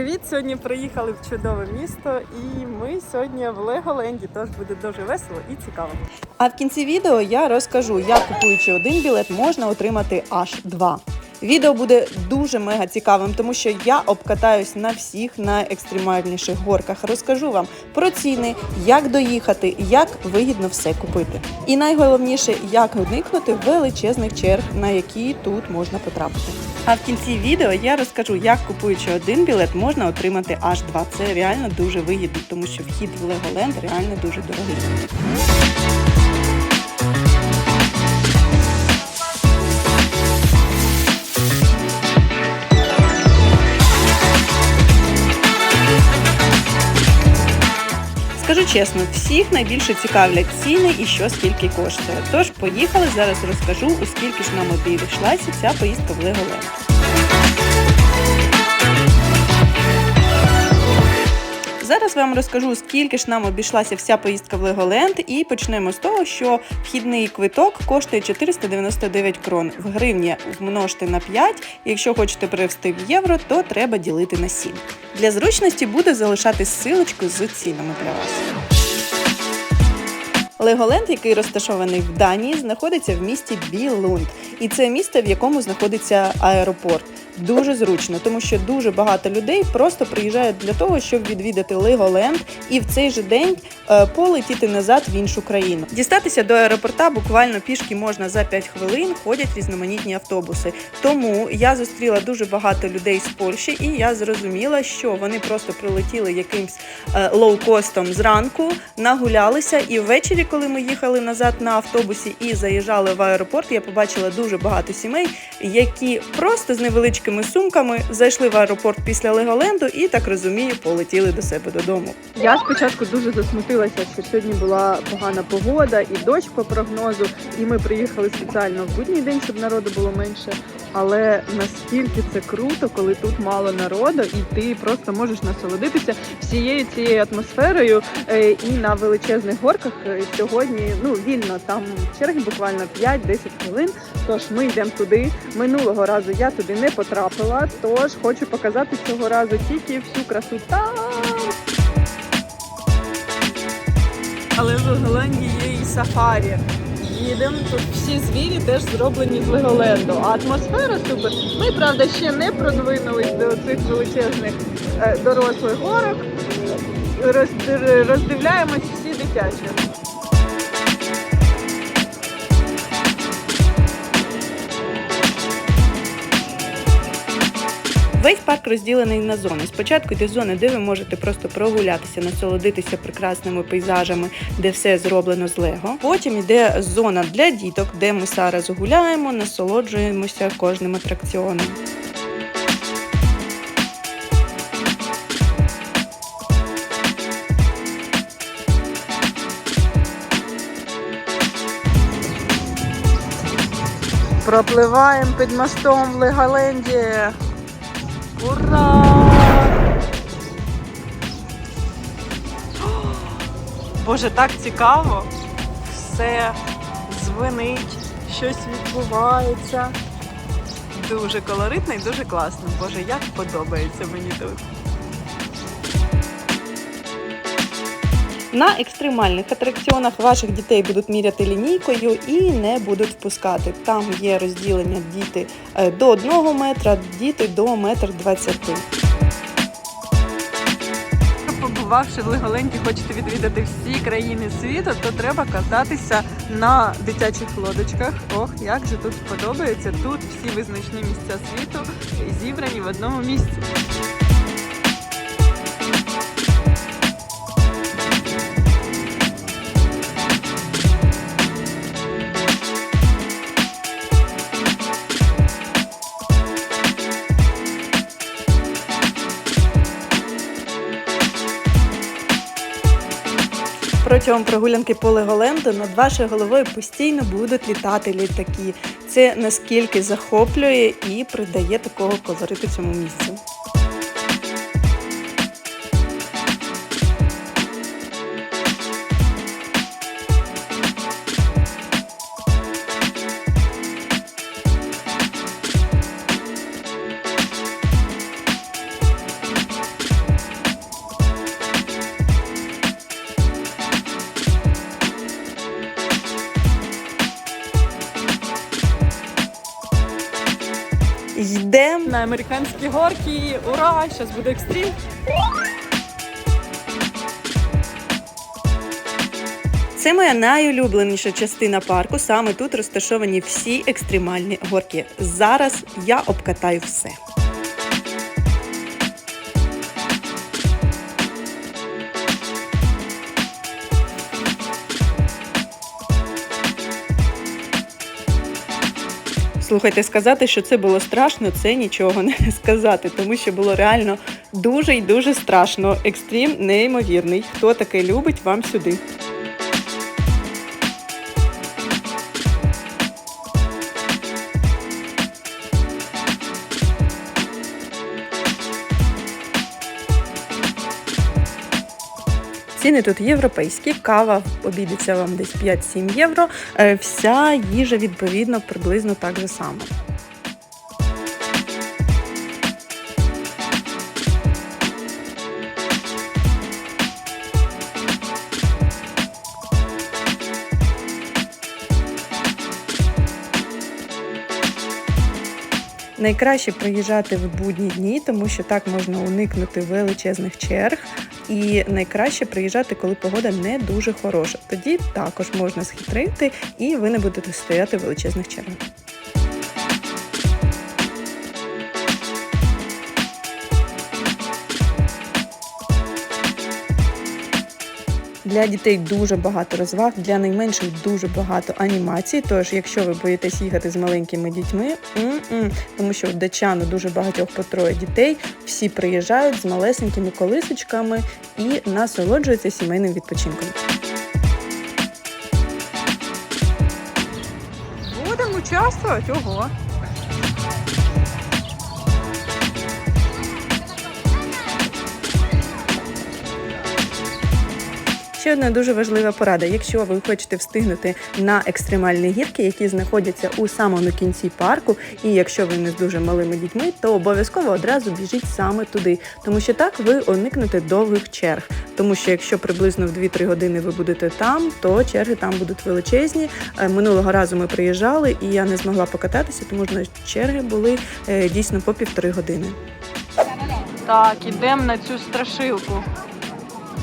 Привіт! Сьогодні приїхали в чудове місто, і ми сьогодні в Леголенді. Тож буде дуже весело і цікаво. А в кінці відео я розкажу, як купуючи один білет, можна отримати аж два. Відео буде дуже мега цікавим, тому що я обкатаюсь на всіх найекстремальніших горках. Розкажу вам про ціни, як доїхати, як вигідно все купити. І найголовніше, як уникнути величезних черг, на які тут можна потрапити. А в кінці відео я розкажу, як купуючи один білет, можна отримати аж два. Це реально дуже вигідно, тому що вхід в Леголенд реально дуже дорогий. Чесно, всіх найбільше цікавлять ціни і що скільки коштує. Тож поїхали зараз розкажу, у скільки ж нам обійшлася ця поїздка в Леголенд. Зараз вам розкажу, скільки ж нам обійшлася вся поїздка в Леголенд, і почнемо з того, що вхідний квиток коштує 499 крон. В гривні множте на 5. Якщо хочете перевести в євро, то треба ділити на 7. Для зручності буде залишати ссылочку з цінами для вас. Леголенд, який розташований в Данії, знаходиться в місті Білунд. І це місто, в якому знаходиться аеропорт. Дуже зручно, тому що дуже багато людей просто приїжджають для того, щоб відвідати Леголенд і в цей же день е, полетіти назад в іншу країну. Дістатися до аеропорта буквально пішки можна за 5 хвилин. Ходять різноманітні автобуси. Тому я зустріла дуже багато людей з Польщі, і я зрозуміла, що вони просто прилетіли якимсь е, лоукостом зранку, нагулялися. І ввечері, коли ми їхали назад на автобусі і заїжджали в аеропорт, я побачила дуже багато сімей, які просто з невеличкими сумками зайшли в аеропорт після Леголенду і так розумію, полетіли до себе додому. Я спочатку дуже засмутилася, що сьогодні була погана погода і дощ по прогнозу. І ми приїхали спеціально в будній день, щоб народу було менше. Але наскільки це круто, коли тут мало народу, і ти просто можеш насолодитися всією цією атмосферою. Е, І на величезних горках е, сьогодні ну вільно там черги буквально 5-10 хвилин. Тож ми йдемо туди. Минулого разу я туди не потрапила, тож хочу показати цього разу тільки всю красу. Але в Голландії є і сафарі. Їдемо, тут всі звірі теж зроблені з Леголенду. А атмосфера супер. Ми, правда, ще не продвинулись до цих величезних е, дорослих горок. Роз- роздивляємось всі дитячі. Весь парк розділений на зони. Спочатку йде зона, де ви можете просто прогулятися, насолодитися прекрасними пейзажами, де все зроблено з лего. Потім йде зона для діток, де ми зараз гуляємо, насолоджуємося кожним атракціоном. Пропливаємо під мостом в Леголенді. Ура! Боже, так цікаво. Все звенить, щось відбувається. Дуже колоритно і дуже класно. Боже, як подобається мені тут. На екстремальних атракціонах ваших дітей будуть міряти лінійкою і не будуть впускати. Там є розділення діти е, до 1 метра, діти до метр 20. Побувавши в Леголенді, хочете відвідати всі країни світу, то треба кататися на дитячих лодочках. Ох, як же тут подобається. Тут всі визначні місця світу зібрані в одному місці. Протягом прогулянки по Леголенду над вашою головою постійно будуть літати літаки. Це наскільки захоплює і придає такого колориту цьому місцю. Американські горки. Ура! Зараз буде екстрім. Це моя найулюбленіша частина парку. Саме тут розташовані всі екстремальні горки. Зараз я обкатаю все. Слухайте, сказати, що це було страшно, це нічого не сказати, тому що було реально дуже й дуже страшно. Екстрім неймовірний. Хто таке любить, вам сюди. Ціни тут європейські, кава обійдеться вам десь 5-7 євро. Е, Вся їжа відповідно приблизно так же само. Найкраще приїжджати в будні дні, тому що так можна уникнути величезних черг. І найкраще приїжджати, коли погода не дуже хороша. Тоді також можна схитрити, і ви не будете стояти в величезних чергах. Для дітей дуже багато розваг, для найменших дуже багато анімацій. Тож, якщо ви боїтесь їхати з маленькими дітьми, м-м, тому що в Дачану дуже багатьох по троє дітей, всі приїжджають з малесенькими колисочками і насолоджуються сімейним відпочинком. Будемо участвувати. Ого. Ще одна дуже важлива порада. Якщо ви хочете встигнути на екстремальні гірки, які знаходяться у самому кінці парку, і якщо ви не з дуже малими дітьми, то обов'язково одразу біжіть саме туди, тому що так ви уникнете довгих черг. Тому що якщо приблизно в 2-3 години ви будете там, то черги там будуть величезні. Е, Минулого разу ми приїжджали, і я не змогла покататися, тому що черги були е, дійсно по півтори години. Так, ідемо на цю страшилку.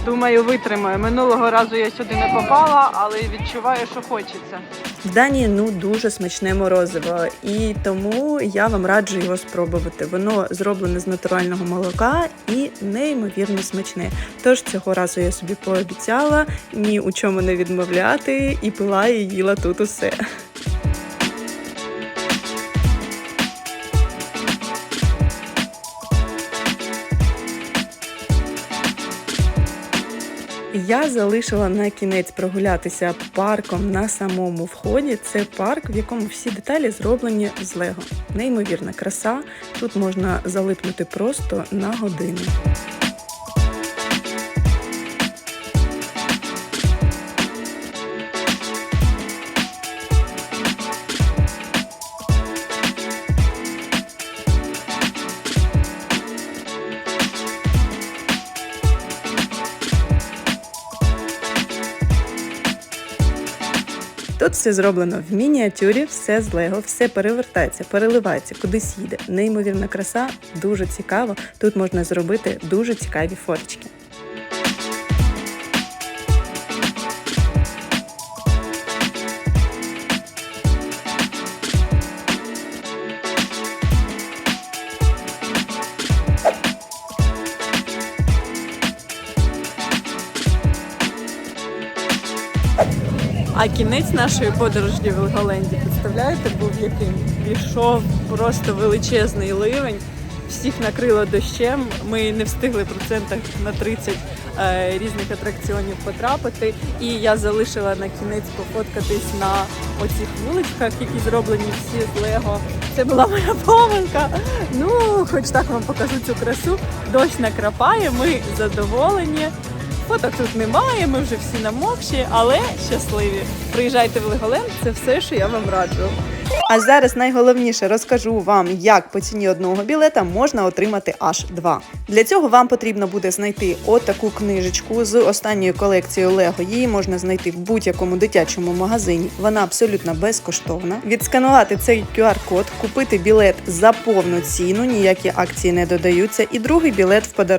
Думаю, витримаю. Минулого разу я сюди не попала, але відчуваю, що хочеться. В Данії ну дуже смачне морозиво, і тому я вам раджу його спробувати. Воно зроблене з натурального молока і неймовірно смачне. Тож цього разу я собі пообіцяла ні у чому не відмовляти і пила і їла тут усе. Я залишила на кінець прогулятися парком на самому вході. Це парк, в якому всі деталі зроблені з Лего. Неймовірна краса. Тут можна залипнути просто на годину. Тут все зроблено в мініатюрі, все з Лего, все перевертається, переливається, кудись їде. Неймовірна краса, дуже цікаво. Тут можна зробити дуже цікаві фоточки. А кінець нашої подорожі в Леголенді, представляєте, був яким? Пішов просто величезний ливень, всіх накрило дощем. Ми не встигли процентах на 30 е, різних атракціонів потрапити. І я залишила на кінець пофоткатись на оцих вуличках, які зроблені всі з Лего. Це була моя помилка. Ну, хоч так вам покажу цю красу. Дощ накрапає, ми задоволені. Фоток тут немає, ми вже всі намокші, але щасливі. Приїжджайте в Леголенд, це все, що я вам раджу. А зараз найголовніше розкажу вам, як по ціні одного білета можна отримати аж два. Для цього вам потрібно буде знайти отаку книжечку з останньою колекцією Лего. Її можна знайти в будь-якому дитячому магазині. Вона абсолютно безкоштовна. Відсканувати цей QR-код, купити білет за повну ціну, ніякі акції не додаються, і другий білет в подарунок.